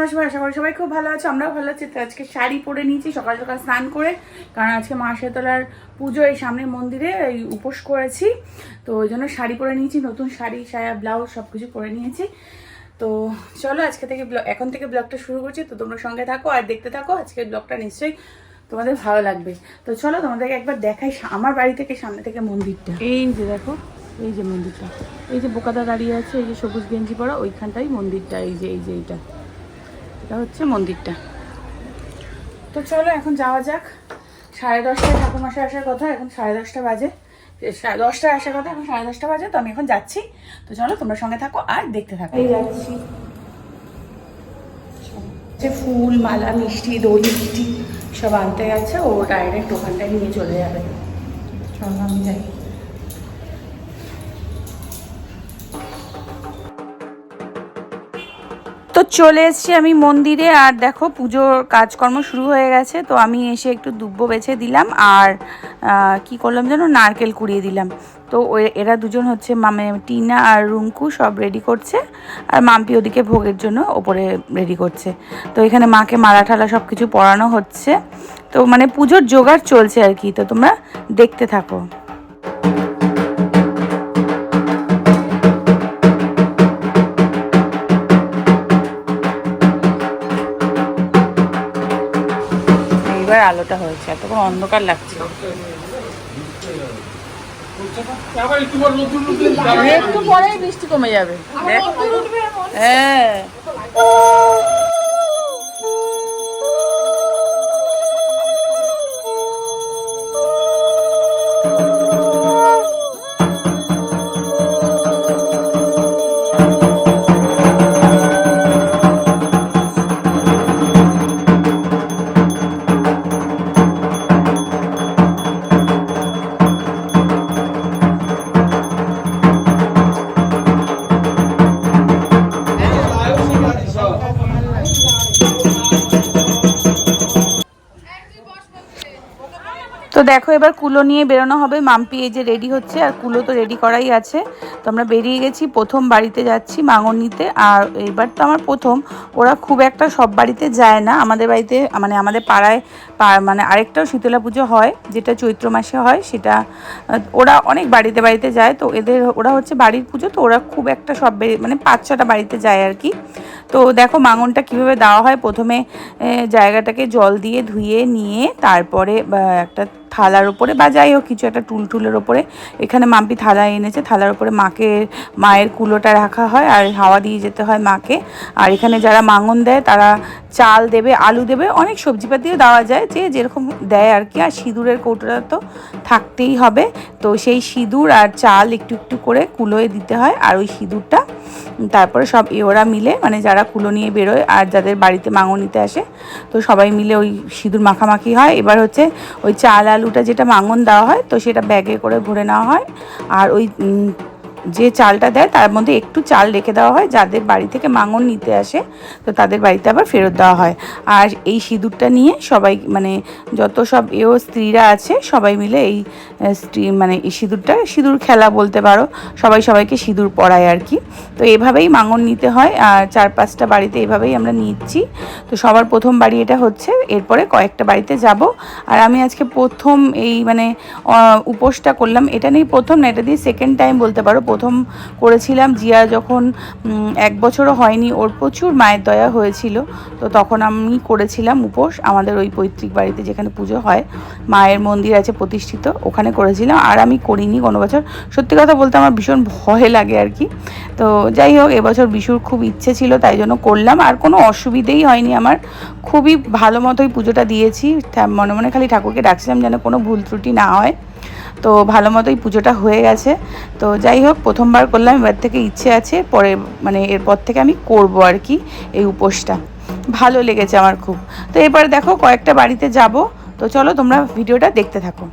তোমরা সবাই আশা করি সবাই খুব ভালো আছো, আমরাও ভালো আছি। তো আজকে শাড়ি পরে নিয়েছি, সকাল সকাল স্নান করে, কারণ আজকে মা শেতলার পুজো, এই সামনের মন্দিরে এই উপোস করেছি। তো ওই জন্য শাড়ি পরে নিয়েছি, নতুন শাড়ি, সায়া, ব্লাউজ সব কিছু পরে নিয়েছি। তো চলো আজকে থেকে এখন থেকে ব্লগটা শুরু করছি। তো তোমরা সঙ্গে থাকো আর দেখতে থাকো, আজকের ব্লগটা নিশ্চয়ই তোমাদের ভালো লাগবে। তো চলো তোমাদেরকে একবার দেখাই আমার বাড়ি থেকে সামনে থেকে মন্দিরটা। এই যে দেখো, এই যে মন্দিরটা। এই যে বোকাদা দাঁড়িয়ে আছে, এই যে সবুজ গেঞ্জি পরা, ওইখানটাই মন্দিরটা, এই যে এই যে এইটা। এটা হচ্ছে মন্দিরটা। তো চলো এখন যাওয়া যাক। সাড়ে দশটায় ঠাকুরমাসে আসার কথা এখন সাড়ে দশটা বাজে। সাড়ে দশটায় আসার কথা এখন সাড়ে দশটা বাজে তো আমি এখন যাচ্ছি। তো চলো তোমরা সঙ্গে থাকো আর দেখতে থাকো। এই যাচ্ছি। যে ফুল মালা মিষ্টি দই মিষ্টি সব আনতে গেছে ও ডাইরেক্ট ওখানটায় নিয়ে চলে যাবে। চলো আমি যাই। চলে এসেছি আমি মন্দিরে, আর দেখো পুজোর কাজকর্ম শুরু হয়ে গেছে, তো আমি এসে একটু দুব্বো বেছে দিলাম, আর কি করলাম যেন নারকেল কুড়িয়ে দিলাম। তো এরা দুজন হচ্ছে মানে টিনা আর রুঙ্কু সব রেডি করছে, আর মাম্পি ওদিকে ভোগের জন্য ওপরে রেডি করছে। তো এখানে মাকে মালা ঠালা সব কিছু পরানো হচ্ছে। তো মানে পুজোর জোগাড় চলছে আর কি, তো তোমরা দেখতে থাকো। আলোটা হয়েছে এতক্ষণ অন্ধকার লাগছে একটু পরেই বৃষ্টি কমে যাবে। দেখ। হ্যাঁ। দেখো, এবার কুলো নিয়ে বেরোনো হবে। মাম্পি এই যে রেডি হচ্ছে, আর কুলো তো রেডি করাই আছে। তো আমরা বেরিয়ে গেছি, প্রথম বাড়িতে যাচ্ছি মাঙন নিতে আর এবার তো আমার প্রথম। ওরা খুব একটা সব বাড়িতে যায় না। আমাদের বাড়িতে মানে আমাদের পাড়ায় মানে আরেকটাও শীতলা পুজো হয়, যেটা চৈত্র মাসে হয়, সেটা, ওরা অনেক বাড়িতে বাড়িতে যায়। তো এদের, ওরা হচ্ছে বাড়ির পুজো, তো ওরা খুব একটা সব মানে পাঁচ ছটা বাড়িতে যায় আর কি। তো দেখো মাঙনটা কীভাবে দেওয়া হয়। প্রথমে জায়গাটাকে জল দিয়ে ধুয়ে নিয়ে, তারপরে একটা থালার ওপরে বা যাই হোক, কিছু একটা টুল টুলের ওপরে এখানে মাম্পি থালা এনেছে, থালার ওপরে মাকে, মায়ের কুলোটা রাখা হয় আর হাওয়া দিয়ে যেতে হয় মাকে। আর এখানে যারা মাঙন দেয়, তারা চাল দেবে, আলু দেবে, অনেক সবজিপাতিও দেওয়া যায়, যে যেরকম দেয় আর কি। আর সিঁদুরের কৌটোটা তো থাকতেই হবে। তো সেই সিঁদুর আর চাল একটু একটু করে কুলোয় দিতে হয়, আর ওই সিঁদুরটা তারপরে সব ওরা মিলে মানে যারা কুলো নিয়ে বেরোয় আর যাদের বাড়িতে মাঙনিতে আসে, তো সবাই মিলে ওই সিঁদুর মাখামাখি হয়। এবার হচ্ছে ওই চাল আলুটা যেটা মাঙন দেওয়া হয়, তো সেটা ব্যাগে করে ঘুরে নেওয়া হয়। আর ওই যে চালটা দেয় তার মধ্যে একটু চাল রেখে দেওয়া হয়, যাদের বাড়ি থেকে মাঙন নিতে আসে, তো তাদের বাড়িতে আবার ফেরত দেওয়া হয়। আর এই সিঁদুরটা নিয়ে সবাই মানে যত সব এও স্ত্রীরা আছে, সবাই মিলে এই মানে এই সিঁদুরটা, সিঁদুর খেলা বলতে পারো, সবাই সবাইকে সিঁদুর পরায় আর কি। তো এভাবেই মাঙন নিতে হয়, আর চার পাঁচটা বাড়িতে এভাবেই আমরা নিচ্ছি। তো সবার প্রথম বাড়ি এটা হচ্ছে, এরপরে কয়েকটা বাড়িতে যাব। আর আমি আজকে প্রথম এই মানে উপোসটা করলাম। এটা নিয়ে প্রথম না, এটা দিয়ে সেকেন্ড টাইম বলতে পারো প্রথম করেছিলাম। জিয়া যখন এক বছরও হয়নি, ওর প্রচুর মায়ের দয়া হয়েছিল। তো তখন আমি করেছিলাম উপোস। আমাদের ওই পৈতৃক বাড়িতে যেখানে পুজো হয়, মায়ের মন্দির আছে প্রতিষ্ঠিত, ওখানে করেছিলাম। আর আমি করিনি কোনো বছর। সত্যি কথা বলতে আমার ভীষণ ভয় লাগে আর কি। তো যাই হোক, এবছর বিশুর খুব ইচ্ছে ছিল, তাই জন্য করলাম। আর কোনো অসুবিধেই হয়নি আমার। খুবই ভালো মতোই পুজোটা দিয়েছি। মনে মনে খালি ঠাকুরকে ডাকছিলাম যেন কোনো ভুল ত্রুটি না হয়। তো ভালো মতোই পুজোটা হয়ে গেছে। তো যাই হোক, প্রথমবার করলাম, এবার থেকে ইচ্ছে আছে, পরে মানে এরপর থেকে আমি করব আর কি এই উপোসটা। ভালো লেগেছে আমার খুব। তো এবার দেখো কয়েকটা বাড়িতে যাব। তো চলো তোমরা ভিডিওটা দেখতে থাকো।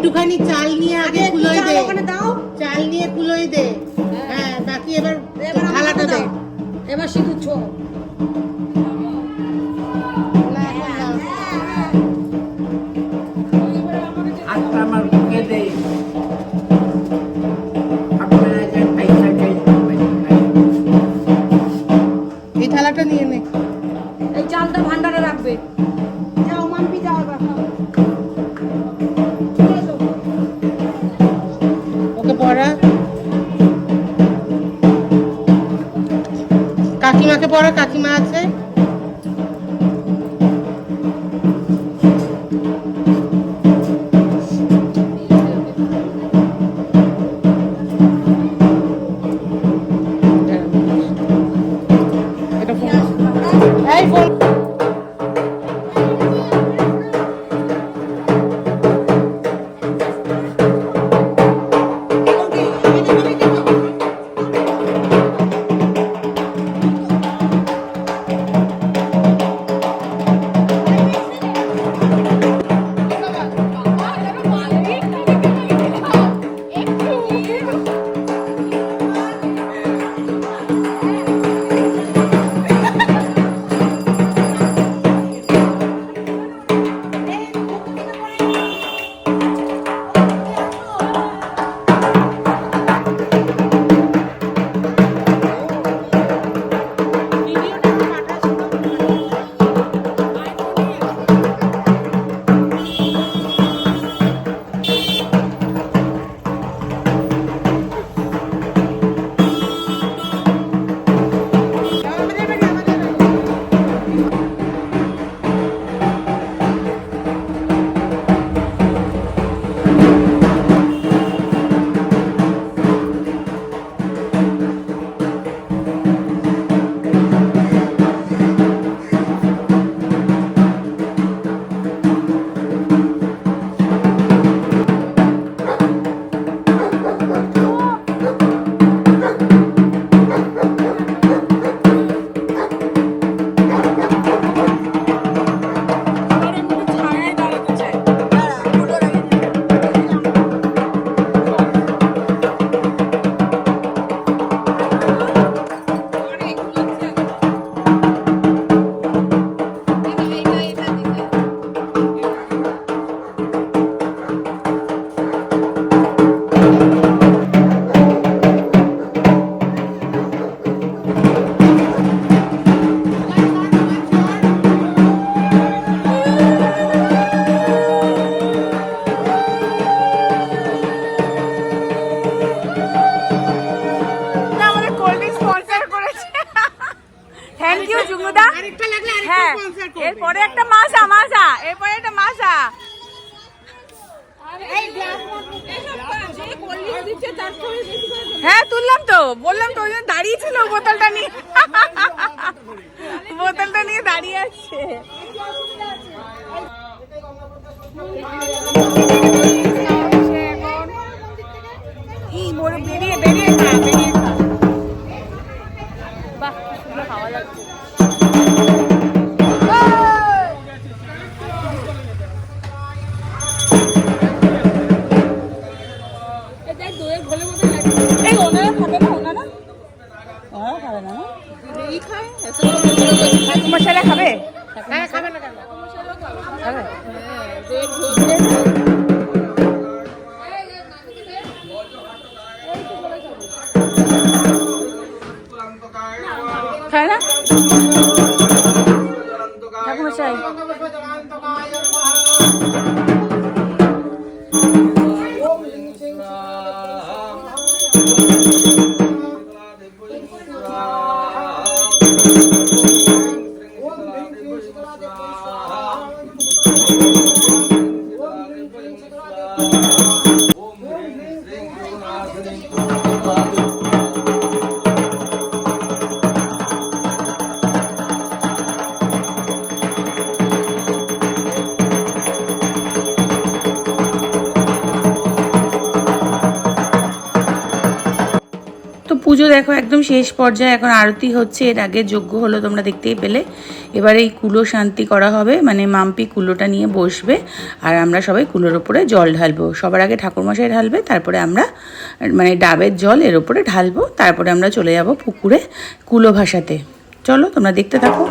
একটুখানি চাল নিয়ে আগে কুলোই দে। ওখানে দাও। চাল নিয়ে কুলোই দে। হ্যাঁ।, হ্যাঁ। বাকি এবার থালাটা দে। এবার শুধু ছো। কাকিমাকে পড়া কাকিমা আছে? 开了。পুজো দেখো একদম শেষ পর্যায়ে, এখন আরতি হচ্ছে, এর আগে যোগ্য হলো, তোমরা দেখতেই পেলে। এবার এই কুলো শান্তি করা হবে মানে মাম্পি কুলোটা নিয়ে বসবে, আর আমরা সবাই কুলোর ওপরে জল ঢালবো। সবার আগে ঠাকুরমশাই ঢালবে, তারপরে আমরা মানে ডাবের জল এর ওপরে ঢালবো, তারপরে আমরা চলে যাব পুকুরে কুলো ভাসাতে। চলো, তোমরা দেখতে থাকো।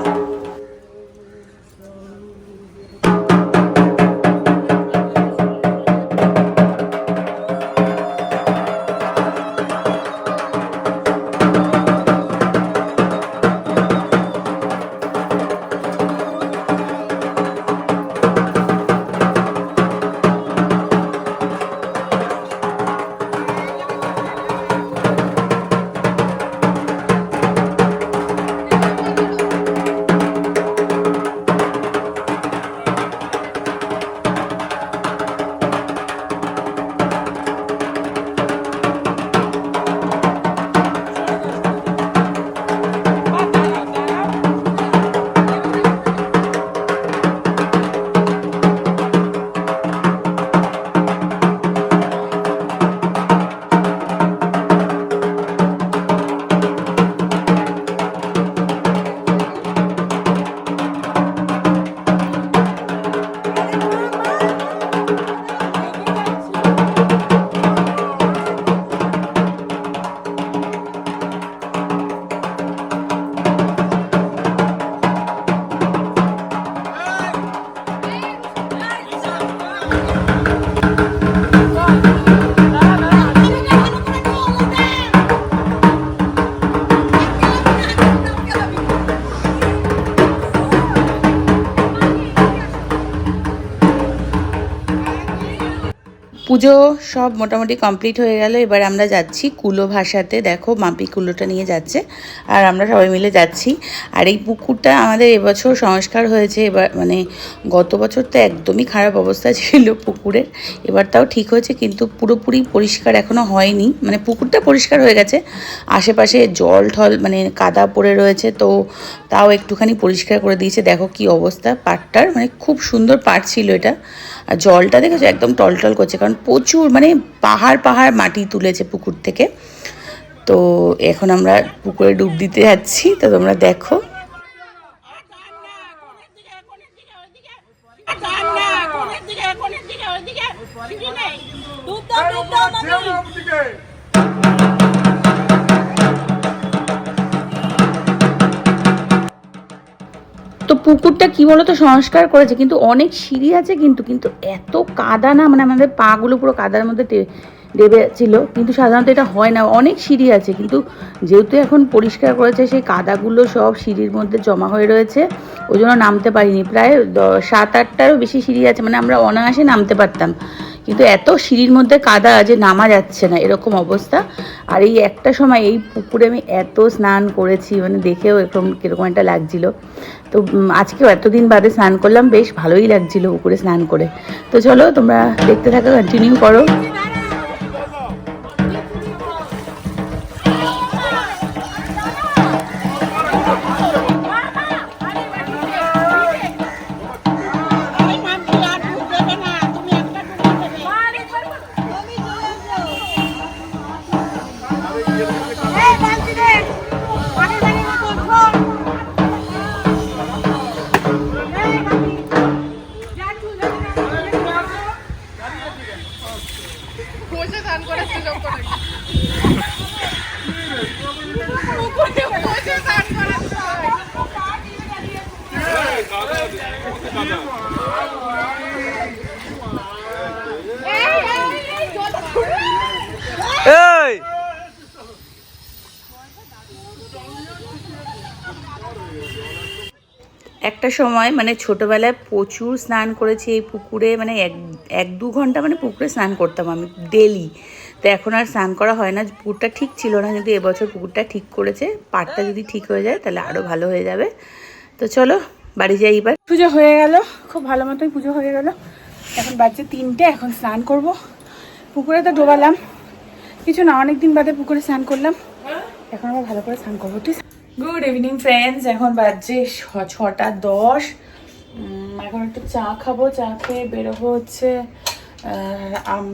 পুজো সব মোটামুটি কমপ্লিট হয়ে গেল। এবার আমরা যাচ্ছি কুলো ভাসাতে দেখো মাপি কুলোটা নিয়ে যাচ্ছে আর আমরা সবাই মিলে যাচ্ছি। আর এই পুকুরটা আমাদের এবছর সংস্কার হয়েছে। এবার মানে গত বছর তো একদমই খারাপ অবস্থা ছিল পুকুরের। এবার তাও ঠিক হয়েছে কিন্তু পুরোপুরি পরিষ্কার এখনও হয়নি। মানে পুকুরটা পরিষ্কার হয়ে গেছে। আশেপাশে জল ঠল মানে কাদা পড়ে রয়েছে তো তাও একটুখানি পরিষ্কার করে দিয়েছে। দেখো কি অবস্থা। পাটটার মানে খুব সুন্দর পাট ছিল এটা। আর জলটা দেখেছ? একদম টলটল করছে কারণ প্রচুর মানে পাহাড় পাহাড় মাটি তুলেছে পুকুর থেকে। তো এখন আমরা পুকুরে ডুব দিতে যাচ্ছি তো তোমরা দেখো। তো পুকুরটা কি বলতো সংস্কার করেছে, কিন্তু অনেক সিঁড়ি আছে কিন্তু কিন্তু এত কাদা না মানে আমাদের পাগুলো পুরো কাদার মধ্যে দেবে ছিল, কিন্তু সাধারণত এটা হয় না, অনেক সিঁড়ি আছে, কিন্তু যেহেতু এখন পরিষ্কার করেছে, সেই কাদাগুলো সব সিঁড়ির মধ্যে জমা হয়ে রয়েছে, ওই জন্য নামতে পারিনি, প্রায় সাত আটটারও বেশি সিঁড়ি আছে মানে আমরা অনায়াসে নামতে পারতাম। কিন্তু এত সিঁড়ির মধ্যে কাদা যে নামা যাচ্ছে না, এরকম অবস্থা। আর এই একটা সময় এই পুকুরে আমি এত স্নান করেছি মানে দেখেও এরকম কীরকম একটা লাগছিল। তো আজকেও এতদিন বাদে স্নান করলাম, বেশ ভালোই লাগছিল পুকুরে স্নান করে। তো চলো তোমরা দেখতে থাকো কন্টিনিউ করো। একটা সময় মানে ছোটবেলায় প্রচুর স্নান করেছি এই পুকুরে মানে এক এক দু ঘণ্টা মানে পুকুরে স্নান করতাম আমি ডেলি তো এখন আর স্নান করা হয় না, পুকুরটা ঠিক ছিল না কিন্তু এবছর পুকুরটা ঠিক করেছে পাটটা যদি ঠিক হয়ে যায়, তাহলে আরও ভালো হয়ে যাবে। তো চলো, বাড়ি যাই এবার। পুজো হয়ে গেল, খুব ভালো মতোই পুজো হয়ে গেল। এখন বাচ্চা তিনটে, এখন স্নান করব। পুকুরে তো ডোবালাম। কিছু না অনেক দিন বাদে পুকুরে স্নান করলাম। এখন আবার ভালো করে স্নান করব, তুই গুড ইভিনিং ফ্রেন্ডস এখন বাজছে ছটা দশ। এখন একটু চা খাব, চা খেয়ে বেরোবো হচ্ছে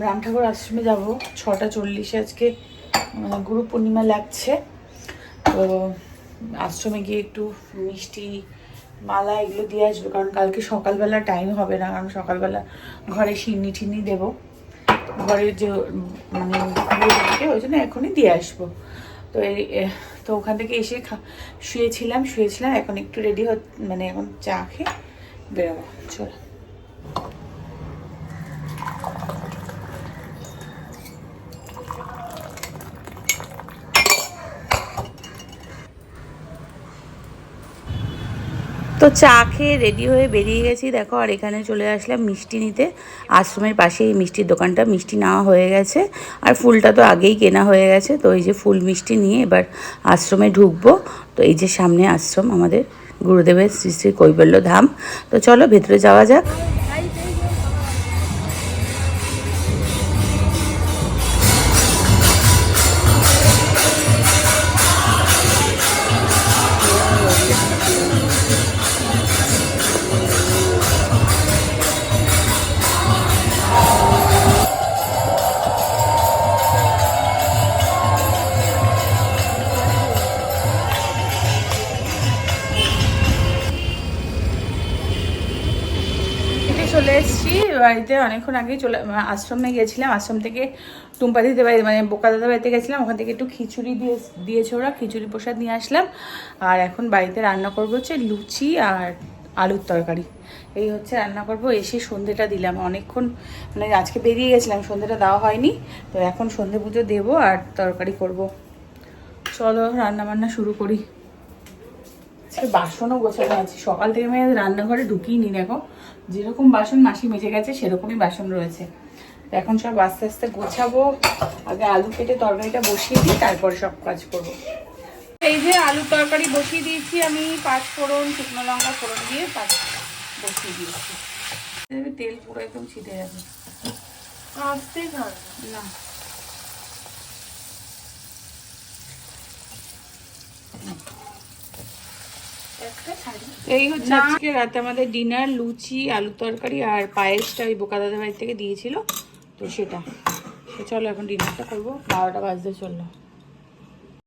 রাম ঠাকুর আশ্রমে যাব। ছটা চল্লিশে আজকে গুরু পূর্ণিমা লাগছে। তো আশ্রমে গিয়ে একটু মিষ্টি, মালা এগুলো দিয়ে আসব, কারণ কালকে সকালবেলা টাইম হবে না, কারণ সকালবেলা ঘরে সিন্নি টিন্নি দেবো। ঘরে যে মানে ওই জন্য এখনই দিয়ে আসব। তো এই তো ওখান থেকে এসে শুয়েছিলাম শুয়েছিলাম, এখন একটু রেডি হ মানে এখন চা খেয়ে বেরোবো। চলো। তো চা খেয়ে রেডি হয়ে বেরিয়ে গেছি, দেখো, আর এখানে চলে আসলাম মিষ্টি নিতে। আশ্রমের পাশে এই মিষ্টির দোকানটা, মিষ্টি নেওয়া হয়ে গেছে। আর ফুলটা তো আগেই কেনা হয়ে গেছে, তো এই যে ফুল মিষ্টি নিয়ে এবার আশ্রমে ঢুকবো। তো এই যে সামনে আশ্রম আমাদের গুরুদেবের শ্রী শ্রী কৈবল্য ধাম। তো চলো, ভেতরে যাওয়া যাক। চলে এসেছি। বাড়িতে অনেকক্ষণ আগেই চলে আশ্রমে গেছিলাম আশ্রম থেকে টুম্পা দিতে বাড়ি মানে বোকা দাদা বাড়িতে গেছিলাম। ওখান থেকে একটু খিচুড়ি দিয়ে, দিয়েছে ওরা, খিচুড়ি প্রসাদ নিয়ে আসলাম। আর এখন বাড়িতে রান্না করব হচ্ছে লুচি আর আলুর তরকারি। এই হচ্ছে রান্না করব। এসে সন্ধেটা দিলাম। অনেকক্ষণ মানে আজকে বেরিয়ে গেছিলাম, সন্ধেটা দেওয়া হয়নি। তো এখন সন্ধে পুজো দেবো আর তরকারি করব। চলো রান্না বান্না শুরু করি। বাসনও গোছানো আছে। সকাল থেকে আমি রান্নাঘরে ঢুকিয়ে নি, দেখো। যেরকম বাসন মাসি মেজে গেছে সেরকমই বাসন রয়েছে। তো এখন সব আস্তে আস্তে গোছাবো আগে আলু কেটে তরকারিটা বসিয়ে দিই তারপরে সব কাজ করব। এই যে আলু তরকারি বসিয়ে দিয়েছি আমি পাঁচ ফোড়ন শুকনো লঙ্কা ফোড়ন দিয়ে পাঁচ বসিয়ে দিয়েছি। তেল পুরো একদম ছিটে যাবে। আসতে না। এই হচ্ছে আজকে রাতে আমাদের ডিনার, লুচি আলু তরকারি আর পায়েসটা ওই বোকা দাদা বাড়ি থেকে দিয়েছিল। তো সেটা। তো চলো এখন ডিনারটা করব। বারোটা বাজতে চলল।